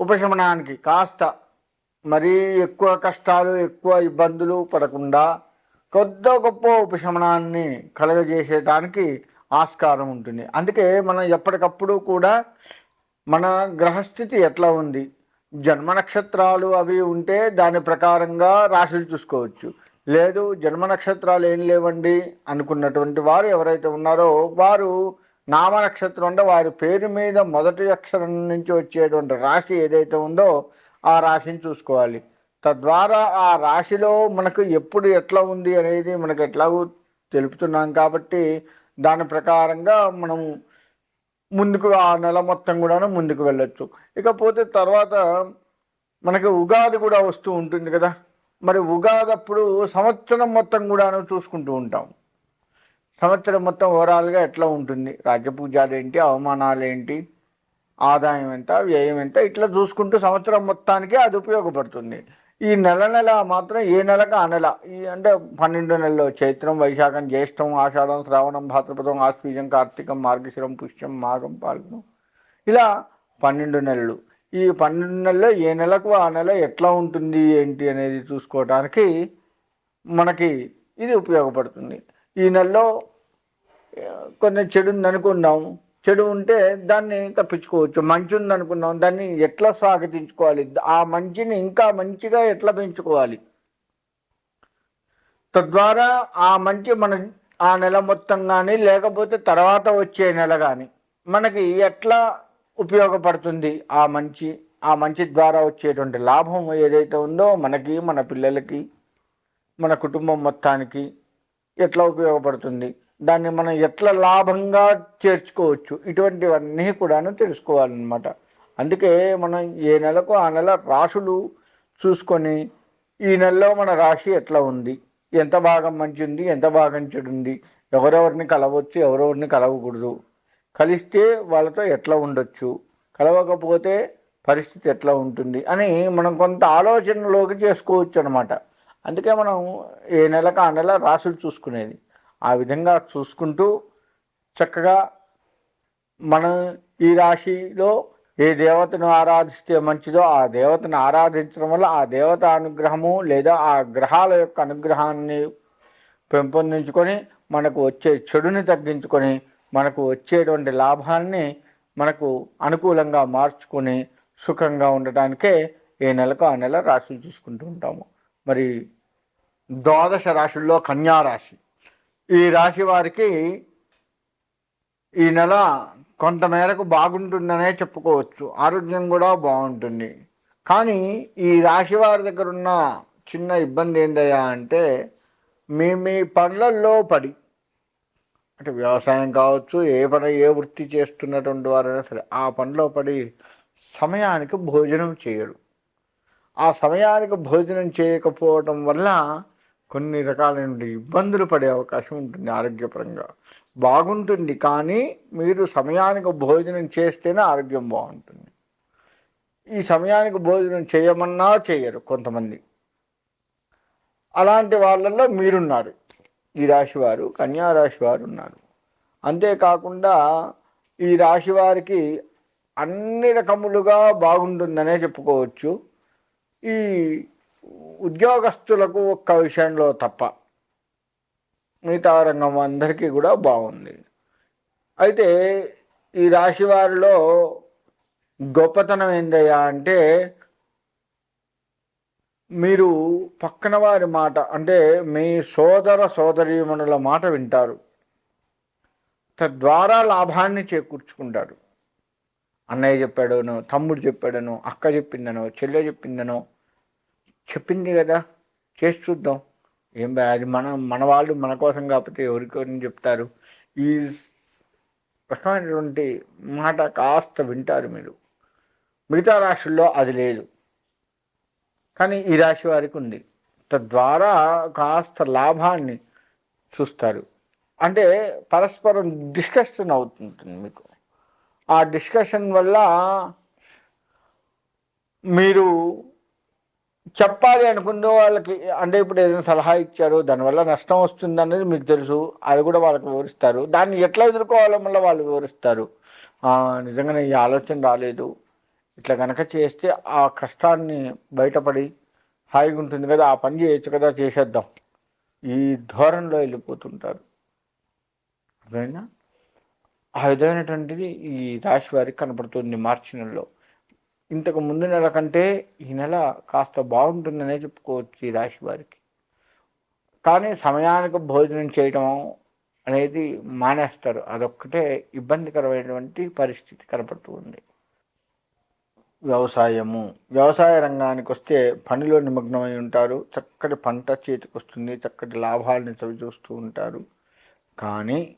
ఉపశమనానికి కాస్త మరీ ఎక్కువ కష్టాలు ఎక్కువ ఇబ్బందులు పడకుండా కొద్ద గొప్ప ఉపశమనాన్ని కలగజేసేటానికి ఆస్కారం ఉంటుంది. అందుకే మనం ఎప్పటికప్పుడు కూడా మన గ్రహస్థితి ఎట్లా ఉంది? జన్మ నక్షత్రాలు అవి ఉంటే దాని ప్రకారంగా రాశులు చూసుకోవచ్చు. లేదు జన్మ నక్షత్రాలు ఏం లేవండి అనుకున్నటువంటి వారు ఎవరైతే ఉన్నారో వారు నామ నక్షత్రం వారి పేరు మీద మొదటి అక్షరం నుంచి వచ్చేటువంటి రాశి ఏదైతే ఉందో ఆ రాశిని చూసుకోవాలి. తద్వారా ఆ రాశిలో మనకు ఎప్పుడు ఎట్లా ఉంది అనేది మనకు ఎట్లాగూ తెలుపుతున్నాం కాబట్టి దాని ప్రకారంగా మనం ముందుకు ఆ నెల మొత్తం కూడాను ముందుకు వెళ్ళొచ్చు. ఇకపోతే తర్వాత మనకి ఉగాది కూడా వస్తూ ఉంటుంది కదా. మరి ఉగాది అప్పుడు సంవత్సరం మొత్తం కూడాను చూసుకుంటూ ఉంటాం. సంవత్సరం మొత్తం ఓవరాల్గా ఎట్లా ఉంటుంది? రాజ్యపూజాలు ఏంటి అవమానాలు ఏంటి ఆదాయం ఎంత? వ్యయం ఎంత? ఇట్లా చూసుకుంటూ సంవత్సరం మొత్తానికి అది ఉపయోగపడుతుంది. ఈ నెల నెల మాత్రం ఏ నెలకు ఆ నెల? ఈ అంటే పన్నెండు నెలలు చైత్రం వైశాఖం జ్యేష్టం ఆషాఢం శ్రావణం భాద్రపదం ఆశ్వీజం కార్తీకం మార్గశిరం పుష్యం మాఘం పాల్గొనం. ఇలా పన్నెండు నెలలు. ఈ పన్నెండు నెలల్లో ఏ నెలకు ఆ నెల ఎట్లా ఉంటుంది? ఏంటి? అనేది చూసుకోవడానికి మనకి ఇది ఉపయోగపడుతుంది. ఈ నెలలో కొన్ని కొంచెం చెడు ఉందనుకున్నాం. చెడు ఉంటే దాన్ని తప్పించుకోవచ్చు. మంచి ఉందనుకున్నాం. దాన్ని ఎట్లా స్వాగతించుకోవాలి? ఆ మంచిని ఇంకా మంచిగా ఎట్లా పెంచుకోవాలి? తద్వారా ఆ మంచి మన ఆ నెల మొత్తం కానీ లేకపోతే తర్వాత వచ్చే నెల కానీ మనకి ఎట్లా ఉపయోగపడుతుంది? ఆ మంచి ఆ మంచి ద్వారా వచ్చేటువంటి లాభం ఏదైతే ఉందో మనకి మన పిల్లలకి మన కుటుంబం మొత్తానికి ఎట్లా ఉపయోగపడుతుంది? దాన్ని మనం ఎట్లా లాభంగా చేర్చుకోవచ్చు? ఇటువంటివన్నీ కూడాను తెలుసుకోవాలన్నమాట. అందుకే మనం ఏ నెలకు ఆ నెల రాశులు చూసుకొని ఈ నెలలో మన రాశి ఎట్లా ఉంది? ఎంత భాగం మంచి ఉంది ఎంత భాగం చెడు ఉంది ఎవరెవరిని కలవచ్చు? ఎవరెవరిని కలవకూడదు? కలిస్తే వాళ్ళతో ఎట్లా ఉండొచ్చు? కలవకపోతే పరిస్థితి ఎట్లా ఉంటుంది? అని మనం కొంత ఆలోచనలోకి చేసుకోవచ్చు అనమాట అందుకే మనం ఏ నెలకు ఆ నెల రాసులు చూసుకునేది. ఆ విధంగా చూసుకుంటూ చక్కగా మనం ఈ రాశిలో ఏ దేవతను ఆరాధిస్తే మంచిదో ఆ దేవతను ఆరాధించడం వల్ల ఆ దేవత అనుగ్రహము లేదా ఆ గ్రహాల యొక్క అనుగ్రహాన్ని పెంపొందించుకొని మనకు వచ్చే చెడుని తగ్గించుకొని మనకు వచ్చేటువంటి లాభాన్ని మనకు అనుకూలంగా మార్చుకొని సుఖంగా ఉండటానికే ఏ నెలకు ఆ నెల రాశులు చూసుకుంటూ ఉంటాము. మరి ద్వాదశ రాశుల్లో కన్యా రాశి. ఈ రాశి వారికి ఈ నెల కొంతమేరకు బాగుంటుందనే చెప్పుకోవచ్చు. ఆరోగ్యం కూడా బాగుంటుంది. కానీ ఈ రాశి వారి దగ్గర ఉన్న చిన్న ఇబ్బంది ఏందయ్యా అంటే మీ మీ పనులలో పడి అంటే వ్యవసాయం కావచ్చు ఏ పని ఏ వృత్తి చేస్తున్నటువంటి వారైనా సరే ఆ పనిలో పడి సమయానికి భోజనం చేయరు. ఆ సమయానికి భోజనం చేయకపోవటం వల్ల కొన్ని రకాలైన ఇబ్బందులు పడే అవకాశం ఉంటుంది ఆరోగ్యపరంగా. బాగుంటుంది కానీ మీరు సమయానికి భోజనం చేస్తేనే ఆరోగ్యం బాగుంటుంది. ఈ సమయానికి భోజనం చేయమన్నా చేయరు కొంతమంది. అలాంటి వాళ్ళల్లో మీరున్నారు. ఈ రాశివారు కన్యారాశి కన్యా రాశి వారు ఉన్నారు. అంతేకాకుండా ఈ రాశి వారికి అన్ని రకములుగా బాగుంటుందనే చెప్పుకోవచ్చు. ఈ ఉద్యోగస్తులకు ఒక్క విషయంలో తప్ప మిగతా రంగం అందరికీ కూడా బాగుంది. అయితే ఈ రాశి వారిలో గొప్పతనం ఏందయ్యా అంటే మీరు పక్కన వారి మాట అంటే మీ సోదర సోదరీమణుల మాట వింటారు. తద్వారా లాభాన్ని చేకూర్చుకుంటారు. అన్నయ్య చెప్పాడనో తమ్ముడు చెప్పాడనో అక్క చెప్పిందనో చెల్లె చెప్పిందనో చెప్పింది కదా చేసి చూద్దాం. ఏం అది మన మన వాళ్ళు మన కోసం కాకపోతే ఎవరికొని చెప్తారు. ఈ రకమైనటువంటి మాట కాస్త వింటారు మీరు. మిగతా రాశుల్లో అది లేదు. కానీ ఈ రాశి వారికి ఉంది. తద్వారా కాస్త లాభాన్ని చూస్తారు. అంటే పరస్పరం డిస్కషన్ అవుతుంటుంది మీకు. ఆ డిస్కషన్ వల్ల మీరు చెప్పాలి అనుకున్న వాళ్ళకి అంటే ఇప్పుడు ఏదైనా సలహా ఇచ్చారు దానివల్ల నష్టం వస్తుంది అనేది మీకు తెలుసు అది కూడా వాళ్ళకి వివరిస్తారు. దాన్ని ఎట్లా ఎదుర్కోవాలో మళ్ళీ వాళ్ళు వివరిస్తారు. నిజంగానే ఈ ఆలోచన రాలేదు. ఇట్లా కనుక చేస్తే ఆ కష్టాన్ని బయటపడి హాయిగా ఉంటుంది కదా ఆ పని చేయొచ్చు కదా చేసేద్దాం. ఈ ధోరణిలో వెళ్ళిపోతుంటారు. అర్థమైనా ఆ విధమైనటువంటిది ఈ రాశి వారికి కనపడుతుంది మార్చి నెలలో. ఇంతకు ముందు నెల కంటే ఈ నెల కాస్త బాగుంటుందనే చెప్పుకోవచ్చు ఈ రాశి వారికి. కానీ సమయానికి భోజనం చేయటం అనేది మానేస్తారు. అదొక్కటే ఇబ్బందికరమైనటువంటి పరిస్థితి కనపడుతూ ఉంది. వ్యవసాయము. వ్యవసాయ రంగానికి వస్తే పనిలో నిమగ్నమై ఉంటారు. చక్కటి పంట చేతికి వస్తుంది చక్కటి లాభాలని చవి చూస్తూ ఉంటారు. కానీ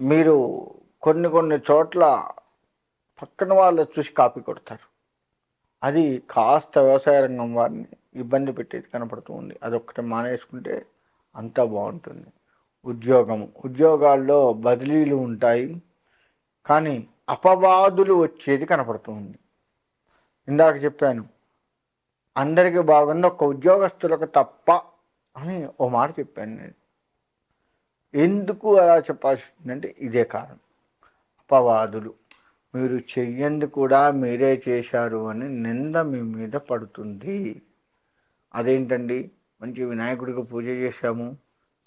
మీరు కొన్ని కొన్ని చోట్ల పక్కన వాళ్ళు చూసి కాపీ కొడతారు. అది కాస్త వ్యవసాయ రంగం వారిని ఇబ్బంది పెట్టేది కనపడుతూ ఉంది. అదొక్కటి మానేసుకుంటే అంతా బాగుంటుంది. ఉద్యోగం ఉద్యోగాల్లో బదిలీలు ఉంటాయి కానీ అపవాదులు వచ్చేది కనపడుతుంది ఇందాక చెప్పాను అందరికీ బాగుంది ఒక ఉద్యోగస్తులకు తప్ప అని ఓ మాట చెప్పాను నేను. ఎందుకు అలా చెప్పాల్సి వచ్చిందంటే ఇదే కారణం. అపవాదులు. మీరు చెయ్యంది కూడా మీరే చేశారు అని నింద మీ మీద పడుతుంది. అదేంటండి? మంచి వినాయకుడికి పూజ చేశాము.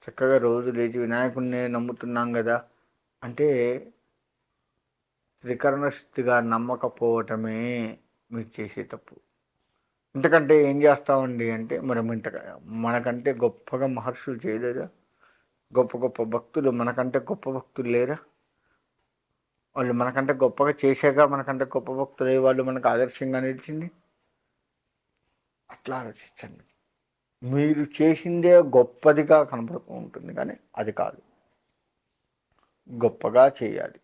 చక్కగా రోజు లేచి వినాయకుడిని నమ్ముతున్నాం కదా. అంటే త్రికరణ శుద్ధిగా నమ్మకపోవటమే మీరు చేసే తప్పు. ఇంతకంటే ఏం చేస్తామండి అంటే మనం ఇంత మనకంటే గొప్పగా మహర్షులు చేయలేదా? గొప్ప గొప్ప భక్తులు మనకంటే గొప్ప భక్తులు లేరా? వాళ్ళు మనకంటే గొప్పగా చేసాక మనకంటే గొప్ప భక్తులు వాళ్ళు మనకు ఆదర్శంగా నిలిచింది? అట్లా ఆలోచించండి. మీరు చేసిందే గొప్పదిగా కనపడుతూ ఉంటుంది కానీ అది కాదు. గొప్పగా చేయాలి.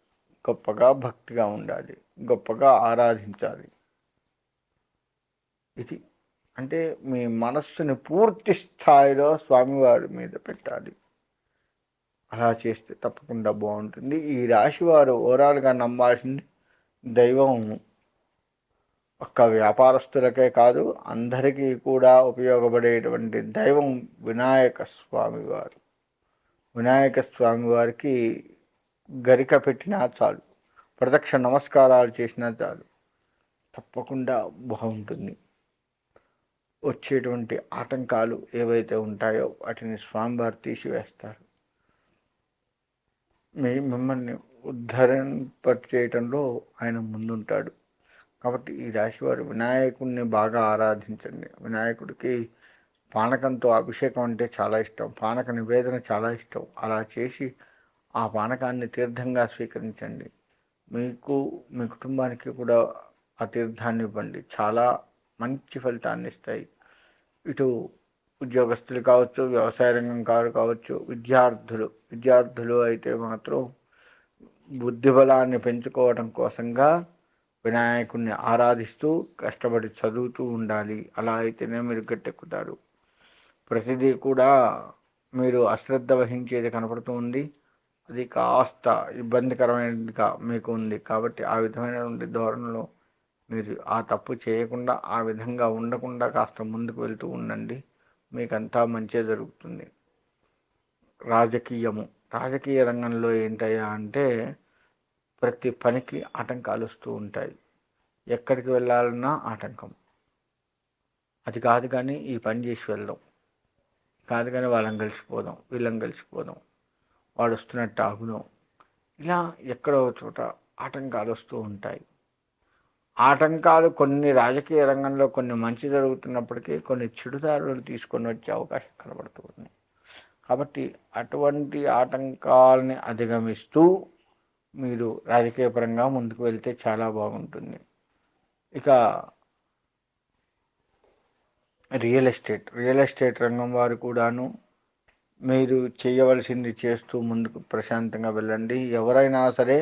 గొప్పగా భక్తిగా ఉండాలి. గొప్పగా ఆరాధించాలి. ఇది అంటే మీ మనస్సుని పూర్తి స్థాయిలో స్వామివారి మీద పెట్టాలి. అలా చేస్తే తప్పకుండా బాగుంటుంది. ఈ రాశి వారు ఓవరాల్గా నమ్మాల్సింది దైవం. ఒక్క వ్యాపారస్తులకే కాదు అందరికీ కూడా ఉపయోగపడేటువంటి దైవం వినాయక స్వామివారు వినాయక స్వామి వారికి గరిక పెట్టినా చాలు ప్రదక్ష నమస్కారాలు చేసినా చాలు తప్పకుండా బాగుంటుంది. వచ్చేటువంటి ఆటంకాలు ఏవైతే ఉంటాయో వాటిని స్వామివారు తీసివేస్తారు. మీ మిమ్మల్ని ఉద్ధరింప చేయటంలో ఆయన ముందుంటాడు. కాబట్టి ఈ రాశివారు వినాయకుడిని బాగా ఆరాధించండి. వినాయకుడికి పానకంతో అభిషేకం అంటే చాలా ఇష్టం. పానక నివేదన చాలా ఇష్టం. అలా చేసి ఆ పానకాన్ని తీర్థంగా స్వీకరించండి. మీకు మీ కుటుంబానికి కూడా ఆ తీర్థాన్ని ఇవ్వండి. చాలా మంచి ఫలితాన్ని ఇస్తాయి. ఇటు ఉద్యోగస్తులు కావచ్చు వ్యవసాయ రంగం కారు కావచ్చు విద్యార్థులు విద్యార్థులు అయితే మాత్రం బుద్ధిబలాన్ని పెంచుకోవడం కోసంగా వినాయకుడిని ఆరాధిస్తూ కష్టపడి చదువుతూ ఉండాలి. అలా అయితేనే మీరు గట్టెక్కుతారు. ప్రతిదీ కూడా మీరు అశ్రద్ధ వహించేది కనపడుతూ ఉంది. అది కాస్త ఇబ్బందికరమైనదిగా మీకు ఉంది. కాబట్టి ఆ విధమైనటువంటి ధోరణిలో మీరు ఆ తప్పు చేయకుండా ఆ విధంగా ఉండకుండా కాస్త ముందుకు వెళ్తూ ఉండండి. మీకంతా మంచి జరుగుతుంది. రాజకీయము. రాజకీయ రంగంలో ఏంటయ్యా అంటే ప్రతి పనికి ఆటంకాలు వస్తూ ఉంటాయి. ఎక్కడికి వెళ్ళాలన్నా ఆటంకం. అది కాదు కానీ ఈ పని చేసి వెళ్దాం కాదు కానీ వాళ్ళని కలిసిపోదాం వీళ్ళని కలిసిపోదాం. వాడు వస్తున్నట్టు ఆగుదాం. ఇలా ఎక్కడో చోట ఆటంకాలు వస్తూ ఉంటాయి. ఆటంకాలు కొన్ని రాజకీయ రంగంలో కొన్ని మంచి జరుగుతున్నప్పటికీ కొన్ని చెడుదారులు తీసుకొని వచ్చే అవకాశం కనబడుతుంది కాబట్టి అటువంటి ఆటంకాలని అధిగమిస్తూ మీరు రాజకీయ పరంగా ముందుకు వెళ్తే చాలా బాగుంటుంది. ఇక రియల్ ఎస్టేట్ రియల్ ఎస్టేట్ రంగం వారు కూడాను మీరు చేయవలసింది చేస్తూ ముందుకు ప్రశాంతంగా వెళ్ళండి. ఎవరైనా సరే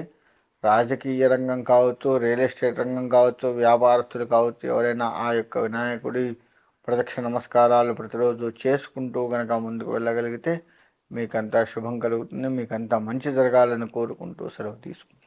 రాజకీయ రంగం కావచ్చు రియల్ ఎస్టేట్ రంగం కావచ్చు వ్యాపారస్తులు కావచ్చు ఎవరైనా ఆ యొక్క వినాయకుడి ప్రదక్షిణ నమస్కారాలు ప్రతిరోజు చేసుకుంటూ కనుక ముందుకు వెళ్ళగలిగితే మీకంతా శుభం కలుగుతుంది మీకంతా మంచి జరగాలని కోరుకుంటూ సెలవు తీసుకుంటాం